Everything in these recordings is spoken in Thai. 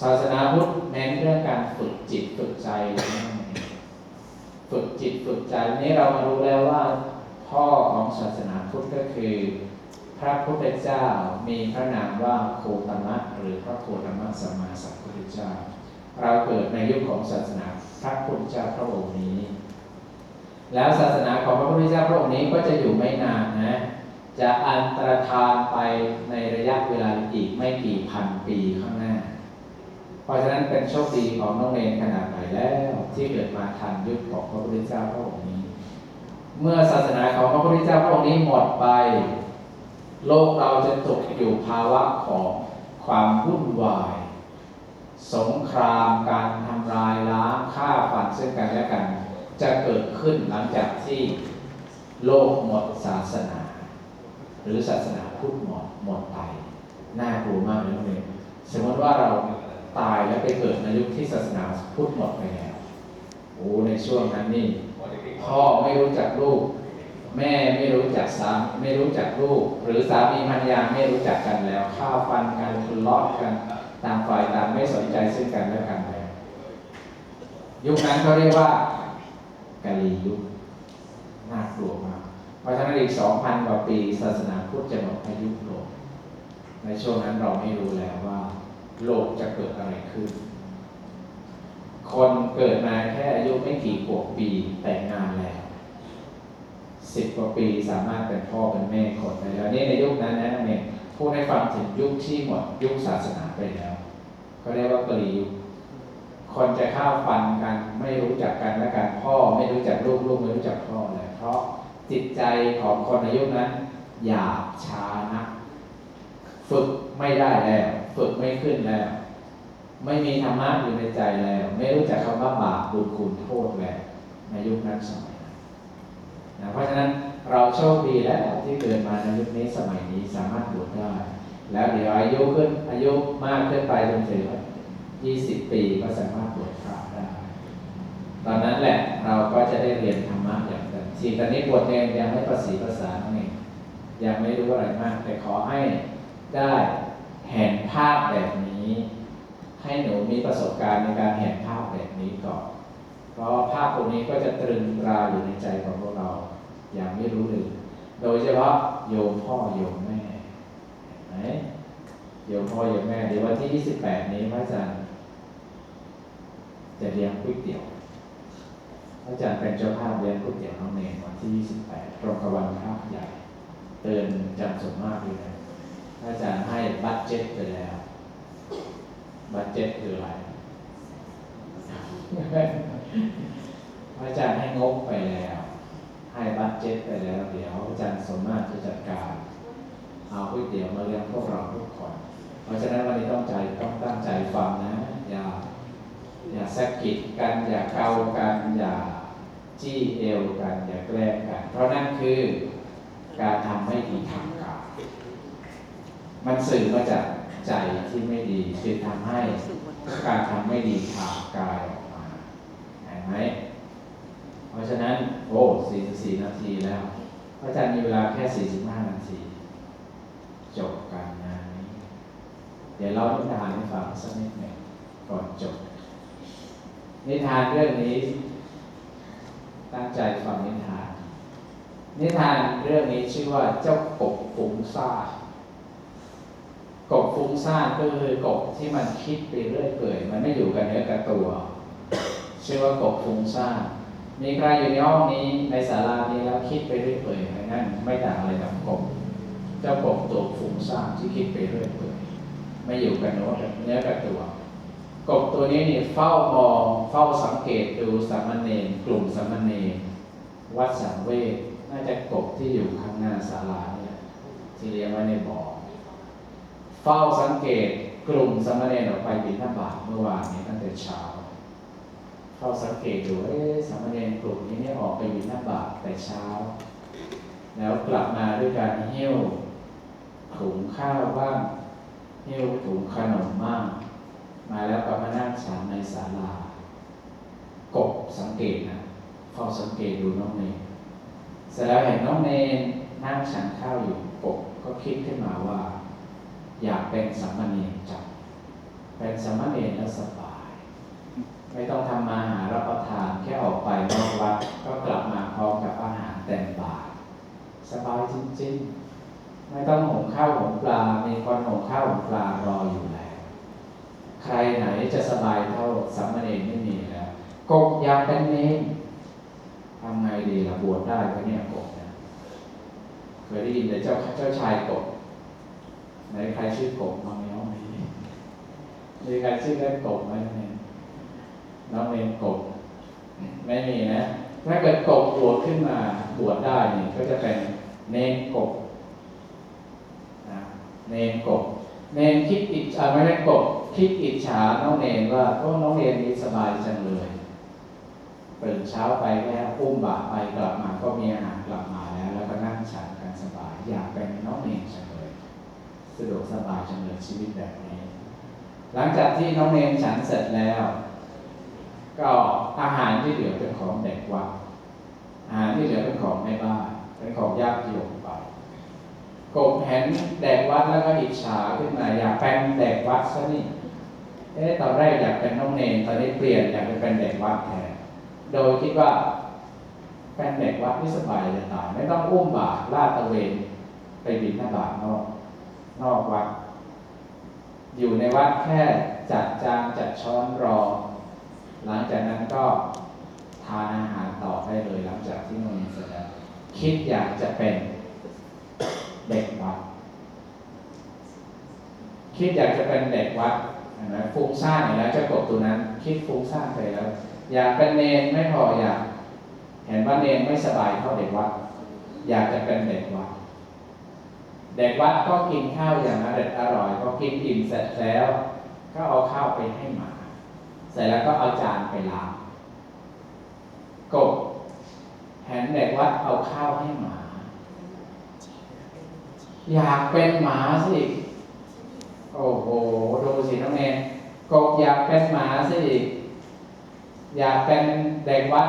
ศาสนาพุทธเน้นเรื่องการฝึกจิตฝึกใจ ฝึกจิตฝึกใจนี้เรามารู้แล้วว่าพ่อของศาสนาพุทธก็คือ พระพุทธเจ้ามีพระนามว่าโคตมะหรือพระโคตมะสัมมาสัมพุทธเจ้า เราเกิดในยุคของศาสนาพระพุทธเจ้าพระองค์นี้ แล้วศาสนาของพระพุทธเจ้าพระองค์นี้ก็จะอยู่ไม่นานนะจะอันตรธานไปในระยะเวลาอีกไม่กี่พันปีข้างหน้า เพราะฉะนั้นเป็นโชคดีของน้องเนรขนาดไหนแล้วที่เกิดมาทันยุคของพระพุทธเจ้าพระองค์นี้ เมื่อศาสนาของพระพุทธเจ้าพระองค์นี้หมดไป โลกเราจะตกอยู่ภาวะของความวุ่นวาย สงครามการทำลายล้างฆ่าฟันซึ่งกันและกัน จะเกิดขึ้นหลังจากที่โลกหมดศาสนา หรือศาสนาพุทธหมดหมดไปน่ากลัวมากเลยน้องเมย์สมมติว่าเรา ตายแล้วไปเกิดในยุคที่ศาสนาพุทธหมดไปแล้วโอ้ในช่วงนั้นนี่พ่อไม่รู้จักลูก แม่ไม่รู้จักสามไม่รู้จักลูก หรือสามีภรรยาไม่รู้จักกันแล้วฆ่าวฟันกันทะเลาะกันต่างฝ่ายต่างไม่สนใจซึ่งกันและกันแล้วยุคนั้นเขาเรียกว่ากาลียุคน่ากลัวมากเพราะฉะนั้นอีกสองพันกว่าปี ศาสนาพุทธจะหมดอายุลงในช่วงนั้นเราไม่รู้แล้วว่า โลกจะเกิดอะไรขึ้น คนเกิดมาแค่อายุไม่กี่ขวบปีแต่งงานแล้วสิบกว่าปีสามารถเป็นพ่อเป็นแม่คนได้แล้วนี่ในยุคนั้นนะเนี่ยพูดให้ฟังถึงยุคที่หมดยุคศาสนาไปแล้วก็เรียกว่ากลียุคคนจะข้าวฟันกันไม่รู้จักกันและกันพ่อไม่รู้จักลูกลูกไม่รู้จักพ่อเลยเพราะจิตใจของคนในยุคนั้นหยาบช้านะ ฝึกไม่ได้แล้ว ฝึกไม่ขึ้นแล้ว ไม่มีธรรมะอยู่ในใจแล้ว ไม่รู้จักคำว่าบาปบุญคุณโทษแล้วในยุคนั้นสมัยนั้นนะเพราะฉะนั้นเราโชคดีแล้วที่เกิดมาในยุคนี้สมัยนี้สามารถบวชได้ แล้วเดี๋ยวอายุขึ้นอายุมากขึ้นไปจนถึง20ปีก็สามารถบวชพระได้ ตอนนั้นแหละเราก็จะได้เรียนธรรมะอย่างเต็มที่ตอนนี้บวชเองยังไม่ประสีภาษาเองยังไม่รู้อะไรมาก แต่ขอให้ได้ เห็นภาพแบบนี้ ให้หนูมีประสบการณ์ในการเห็นภาพแบบนี้ก่อน เพราะภาพตรงนี้ก็จะตรึงตราอยู่ในใจของพวกเรา อย่างไม่รู้ลืมโดยเฉพาะโยมพ่อโยมแม่เห็นโยมพ่อโยมแม่เดี๋ยววันที่ 28 นี้พระอาจารย์จะเลี้ยงก๋วยเตี๋ยวพระอาจารย์เป็นเจ้าภาพเลี้ยงก๋วยเตี๋ยวน้องเนรวันที่ 28 ตรงกับวันพระใหญ่ เตือนจำสมมากเลยนะ อาจารย์ให้บัตเจ็ตไปแล้ว บัตเจ็ตคืออะไรพระอาจารย์ให้งบไปแล้ว ให้บัตเจ็ตไปแล้ว เดี๋ยวอาจารย์สมมากจะจัดการ เอาก๋วยเตี๋ยวมาเลี้ยงพวกเราทุกคน เพราะฉะนั้นวันนี้ต้องใจต้องตั้งใจฟังนะ อย่า อย่าสะกิดกัน อย่าเกากัน อย่าจี้เอวกัน อย่าแกล้งกัน เพราะนั่นคือการทำไม่ดีทางกาย มันสื่อมาจากใจที่ไม่ดีจึงทำให้การทำไม่ดีทางกายออกมาเห็นไหมเพราะฉะนั้น โอ้44 นาทีแล้วพระอาจารย์มีเวลาแค่ 45 นาที จบการงานนี้ เดี๋ยวเรานิทานให้ฟังสักนิดหนึ่งก่อนจบ นิทานเรื่องนี้ ตั้งใจฟังนิทาน นิทานเรื่องนี้ชื่อว่าเจ้ากบฟุ้งซ่า กบฟุ้งซ่านก็คือกบที่มันคิดไปเรื่อยเปื่อยมันไม่อยู่กับเนื้อกับตัวชื่อว่ากบฟุ้งซ่านมีใครอยู่ในห้องนี้ในศาลานี้แล้วคิดไปเรื่อยเปื่อยนั่นไม่ต่างอะไรกับกบเจ้ากบตัวฟุ้งซ่านที่คิดไปเรื่อยเปื่อยไม่อยู่กับเนื้อกับเนื้อกับตัวกบตัวนี้นี่เฝ้ามองเฝ้าสังเกตดูสามเณรกลุ่มสามเณรวัดสังเวชน่าจะกบที่อยู่ข้างหน้าศาลาเนี่ยที่เลี้ยงไว้ในบ่อ เฝ้าสังเกตกลุ่มสามเณรออกไปบิณฑบาตเมื่อวานนี้ตั้งแต่เช้าเฝ้าสังเกตดูเอ๊ะสามเณรกลุ่มนี้เนี่ยออกไปบิณฑบาตแต่เช้า แล้วกลับมาด้วยการเหิ้ยวถุงข้าวบ้างเหิ้ยวถุงขนมบ้างมาแล้วก็มานั่งฉันในศาลากบสังเกตนะเฝ้าสังเกตดูน้องเนรเสร็จแล้วเห็นน้องเนรนั่งฉันข้าวอยู่กบก็คิดขึ้นมาว่า อยากเป็นสามมาเณรจังเป็นสามเณรแล้วสบาย ไม่ต้องทำมาหารับประทานแค่ออกไปนอกวัดก็กลับมาพร้อมกับอาหารเต็มบาตรสบายจริงๆ ไม่ต้องหงข้าวหงปลา มีคนหงข้าวหงปลารออยู่แล้ว ใครไหนจะสบายเท่าสามมาเณรไม่มีแล้วกบอยากเป็นเนรทำไงดีล่ะบวชได้ไหมเนี่ยกบเนี่ยเคยได้ยินแต่เจ้าเจ้าชายกบ ไหนใครชื่อกบบ้างไหมน้องมีมีใครชื่อเล่นกบไหมนี่ยน้องเนรกบไม่มีนะ ถ้าเกิดกบบวชขึ้นมาบวชได้นี่ก็จะเป็นเนรกบนะเนรกบเนรคิดอิจฉาไม่ใช่กบคิดอิจฉาน้องเนรว่าโอ้น้องเนรนี้สบายจังเลยตื่นเช้าไปแค่อุ้มบาไปกลับมาก็มีอาหารกลับมาแล้ว แล้วก็นั่งฉันกันสบายอยากเป็นน้องเนรจังเลย สะดวกสบายจังเลยชีวิตแบบนี้ หลังจากที่น้องเนรฉันเสร็จแล้ว ก็อาหารที่เหลือเป็นของเด็กวัดอาหารที่เหลือเป็นของแม่บ้านเป็นของญาติโยมไปกบเห็นเด็กวัดแล้วก็อิจฉาขึ้นมาอยากเป็นเด็กวัดซะนี่เอ๊ะตอนแรกอยากเป็นน้องเนรตอนนี้เปลี่ยนอยากจะเป็นเด็กวัดแทนโดยคิดว่าเป็นเด็กวัดที่สบายจะตายไม่ต้องอุ้มบาตรลาดตะเวนไปบินหน้าบาตรนอก นอกวัด อยู่ในวัดแค่จัดจานจัดช้อนรอ หลังจากนั้นก็ทานอาหารต่อได้เลยหลังจากที่นองเนเสร็จแล้วคิดอยากจะเป็นเด็กวัด คิดอยากจะเป็นเด็กวัดเห็นไหมฟุ้งซ่านอยู่แล้วจ้ากบตัวนั้น คิดฟุ้งซ่านไปแล้ว อยากเป็นเนนไม่พออยาก เห็นว่าเนนไม่สบายเท่าเด็กวัด อยากจะเป็นเด็กวัด เด็กวัดก็กินข้าวอย่างอร่อยอร่อยก็กินอิ่มเสร็จแล้ว ก็เอาข้าวไปให้หมา เสร็จแล้วก็เอาจานไปล้างกบเห็นเด็กวัดเอาข้าวให้หมา อยากเป็นหมาสิ โอ้โหดูสิน้องเนยกบอยากเป็นหมาสิ อยากเป็นเด็กวัด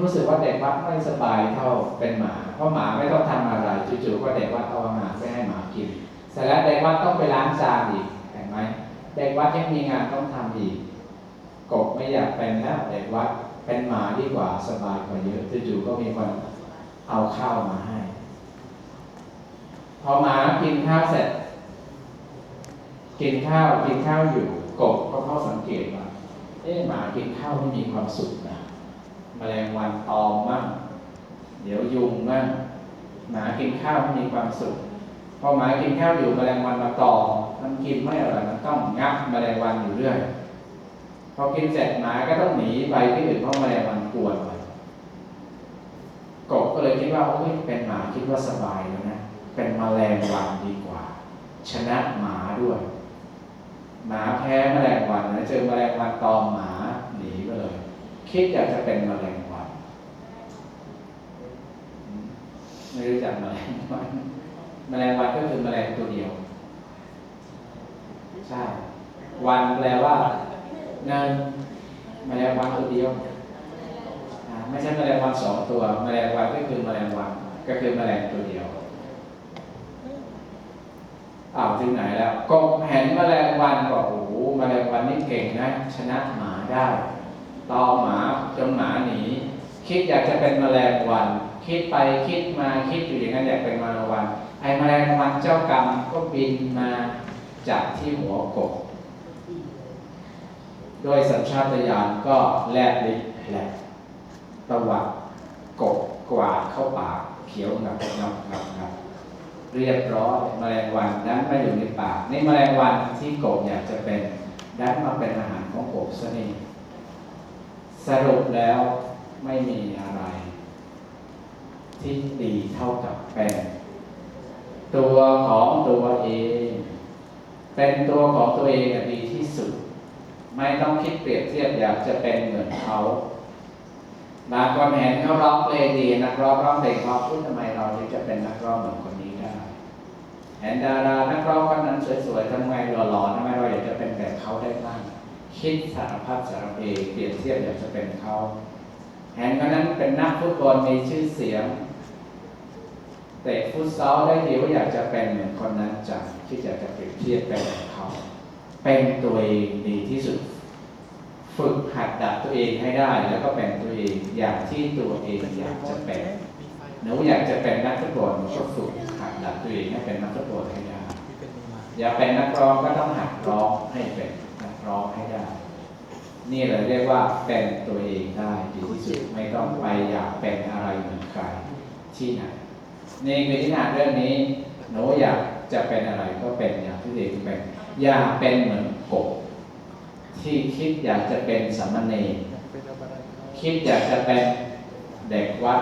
รู้สึกว่าเด็กวัดไม่สบายเท่าเป็นหมา เพราะหมาไม่ต้องทำอะไรจู่ๆก็เด็กวัดเอาอาหารไปให้หมากินเสร็จแล้วเด็กวัดต้องไปล้างจานอีกเห็นไหมเด็กวัดยังมีงานต้องทำอีกกบไม่อยากเป็นแล้วเด็กวัดเป็นหมาดีกว่าสบายกว่าเยอะจู่ๆก็มีคนเอาข้าวมาให้ พอหมากินข้าวเสร็จ กินข้าวกินข้าวอยู่กบก็เข้าสังเกตว่าเอ๊ะหมากินข้าวไม่มีความสุขนะ แมลงวันตอมมั่งเดี๋ยวยุงมั่งหมากินข้าวไม่มีความสุขพอหมากินข้าวอยู่แมลงวันมาตอมมันกินไม่อร่อยมันต้องงับแมลงวันอยู่เรื่อยพอกินเสร็จหมาก็ต้องหนีไปที่อื่นเพราะแมลงวันกวนไปกบก็เลยคิดว่าโอ้ยเป็นหมาคิดว่าสบายแล้วนะเป็นแมลงวันดีกว่า ชนะหมาด้วย หมาแพ้แมลงวันนะเจอแมลงวันตอมหมาหนีไปเลย คิดอยากจะเป็นแมลงวันไม่รู้จักแมลงวันแมลงวันก็คือแมลงตัวเดียว ใช่ วันแปลว่าเงินแมลงวันตัวเดียวไม่ใช่แมลงวันสองตัวแมลงวันก็คือแมลงวันก็คือแมลงตัวเดียวอ้าวถึงไหนแล้วกบเห็นแมลงวันบอกโอ้โหแมลงวันนี่เก่งนะ ชนะหมาได้ ตอหมาจนหมาหนี คิดอยากจะเป็นแมลงวัน คิดไปคิดมาคิดอยู่อย่างนั้นอยากเป็นแมลงวัน ไอ้แมลงวันเจ้ากรรมก็บินมาจากที่หัวกบโดยสัญชาตญาณก็แลบลิ้นแลบตวัดกบกวาดเข้าปากเขียวงับงับงับงับเรียบร้อยแมลงวันดันมาอยู่ในปากในแมลงวันที่กบอยากจะเป็นดันมาเป็นอาหารของกบซะนี่ สรุปแล้วไม่มีอะไร ที่ดีเท่ากับเป็นตัวของตัวเอง เป็นตัวของตัวเองดีที่สุด ไม่ต้องคิดเปรียบเทียบอยากจะเป็นเหมือนเขาบางคนเห็นเขาร้องเพลงดีนักร้องร้องเพลงเพราะพูดทำไมเราถึงจะเป็นนักร้องเหมือนคนนี้ได้เห็นดารานักร้องคนนั้นสวยๆทำไมหล่อๆทำไมเราอยากจะเป็นแบบเขาได้บ้าง คิดสารพัดสารเพเปรียบเทียบอยากจะเป็นเขาเห็นคนนั้นเป็นนักฟุตบอลมีชื่อเสียงเตะฟุตซอลได้ดีว่าอยากจะเป็นเหมือนคนนั้นจังคิดอยากจะเปรียบเทียบเป็นเขา เป็นตัวเองดีที่สุด ฝึกหัดดัดตัวเองให้ได้ แล้วก็เป็นตัวเองอย่างที่ตัวเองอยากจะเป็นหนูอยากจะเป็นนักฟุตบอลก็ฝึกหัดดัดตัวเองให้เป็นนักฟุตบอลให้ได้อยากเป็นนักร้องก็ต้องหัดร้องให้เป็น ร้องให้ได้ นี่เราเรียกว่าเป็นตัวเองได้ดีที่สุดไม่ต้องไปอยากเป็นอะไรเหมือนใครที่ไหนนี่คือที่หนาเรื่องนี้หนูอยากจะเป็นอะไรก็เป็นอย่างที่ตัวเองเป็นอย่าเป็นเหมือนกบที่คิดอยากจะเป็นสามเณรคิดอยากจะเป็นเด็กวัด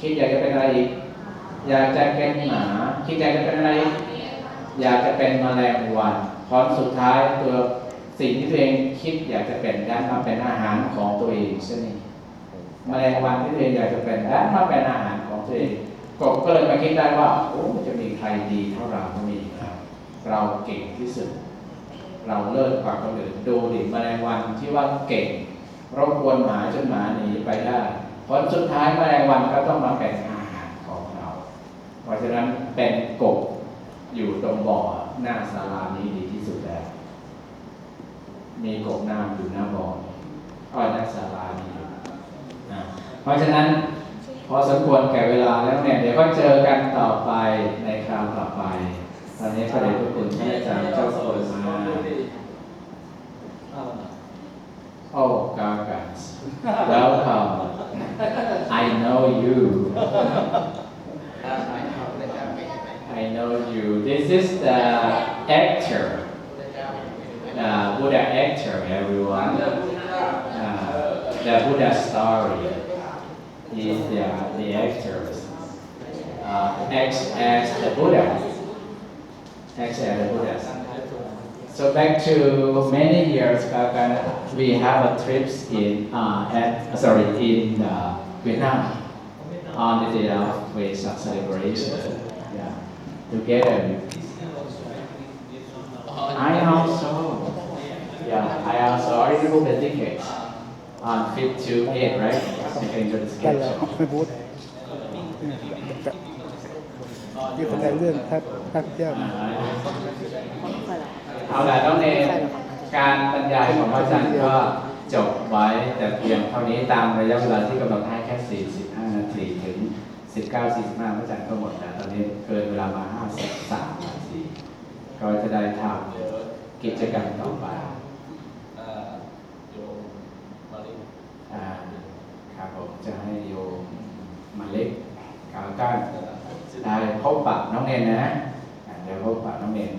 คิดอยากจะเป็นอะไรอีกอยากจะเป็นหมาคิดอยากจะเป็นอะไรอีกอยากจะเป็นแมลงวันพอสุดท้ายตัว สิ่งที่ตัวเองคิดอยากจะเป็นดันมาเป็นอาหารของตัวเองซะนี่แมลงวันที่ตัวเองอยากจะเป็นดันมาเป็นอาหารของตัวเองกบก็เลยมาคิดได้ว่าโอ้จะมีใครดีเท่าเราไม่มีครับเราเก่งที่สุด เราเลิศกว่าคนอื่นดูดิแมลงวันที่ว่าเก่งรบกวนหมาจนหมาหนีไปได้ผลสุดท้ายแมลงวันก็ต้องมาเป็นอาหารของเรา เพราะฉะนั้นเป็นกบอยู่ตรงบ่อหน้าศาลานี้ดีที่สุดแล้ว มีกบน้ำอยู่หน้าบ่ออ้อยหน้าศาลานี้อยู่นะเพราะฉะนั้นพอสมควรแก่เวลาแล้วเนี่ยเดี๋ยวก็เจอกันต่อไปในคราวต่อไป ตอนนี้พระเดชพระคุณท่านอาจารย์เจ้าสมุทรมา Oh, Gargans. Welcome. I know you. I know you. This is the actor, the Buddha actor, everyone. Uh, the Buddha story. Is the, the actor. Uh, acts as the Buddha. Acts as the Buddha. So back to many years back, uh, we have a trips in uh, at sorry in uh, Vietnam on the day of Vesak celebration. Yeah, together. Yeah, I also already booked the tickets on fifth to eight, right? You can go to นั่นแหละ schedule. ไม่บูธนี่แสดงเรื่องท่าท่าเที่ยวเอาละน้องเนมการบรรยายของพระอาจารย์ก็จบไว้แต่เพียงเท่านี้ตามระยะเวลาที่กำหนดให้แค่ 45 นาทีถึง 19 45พระอาจารย์ก็หมดแล้วตอนนี้เกินเวลามา 53 นาที ก็จะได้ทำกิจกรรมต่อไปอ่า ครับผมจะให้โยมมาเล็กกาวก้านได้พบปะน้องเนนนะเดี๋ยวพบปะน้องเนน